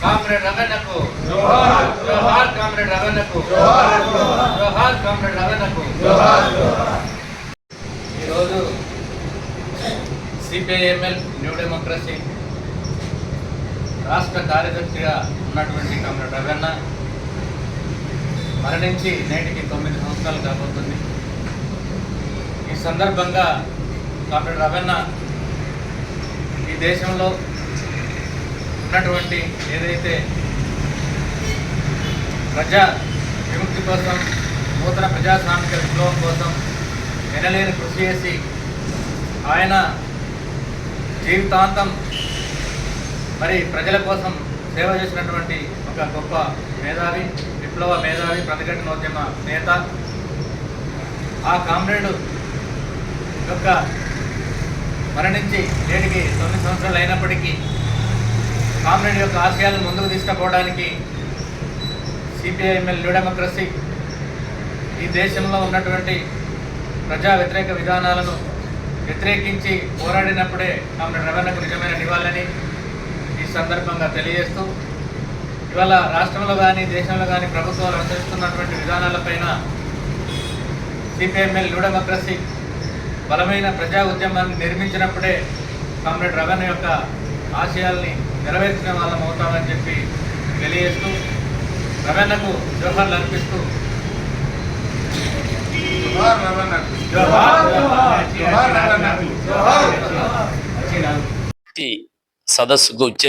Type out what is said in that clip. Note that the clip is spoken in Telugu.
కామ్రేడ్ రవణకు జోహార్ జోహార్ కామ్రేడ్ రవణకు జోహార్ జోహార్ కామ్రేడ్ రవణకు జోహార్ ఈరోజు సిపిఐఎంఎల్ న్యూ డెమోక్రసీ రాష్ట్ర కార్యదర్శిగా ఉన్నటువంటి కామ్రేడ్ రవణ మరణించి నేటికి తొమ్మిది సంవత్సరాలు కాబోతుంది. ఈ సందర్భంగా కామ్రేడ్ రవణ ఈ దేశంలో ఉన్నటువంటి ఏదైతే ప్రజా విముక్తి కోసం నూతన ప్రజాస్వామిక విప్లవం కోసం వినలేని కృషి చేసి ఆయన జీవితాంతం మరి ప్రజల కోసం సేవ చేసినటువంటి ఒక గొప్ప మేధావి విప్లవ మేధావి ప్రతిఘటనోద్యమ నేత ఆ కామ్రేడు యొక్క మరణించి నేటికి తొమ్మిది సంవత్సరాలు అయినప్పటికీ కామ్రేడ్ యొక్క ఆశయాలను ముందుకు తీసుకుపోవడానికి సిపిఐఎంఎల్ న్యూ డెమోక్రసీ ఈ దేశంలో ఉన్నటువంటి ప్రజా వ్యతిరేక విధానాలను వ్యతిరేకించి పోరాడినప్పుడే కామ్రేడ్ రవణకు నిజమైన నివాళని ఈ సందర్భంగా తెలియజేస్తూ ఇవాళ రాష్ట్రంలో కానీ దేశంలో కానీ ప్రభుత్వాలు అనుసరిస్తున్నటువంటి విధానాలపైన సిపిఎంఎల్ న్యూ డెమోక్రసీ బలమైన ప్రజా ఉద్యమాన్ని నిర్మించినప్పుడే కామ్రేడ్ రవణ యొక్క ఆశయాల్ని నెరవేర్చిన వాళ్ళం అవుతామని చెప్పి తెలియజేస్తూ రవణకు జోహార్లు అర్పిస్తూ. జోహార్ రవణకు జోహార్ జోహార్ రవణకు జోహార్ ఈ సదస్సుకు వచ్చే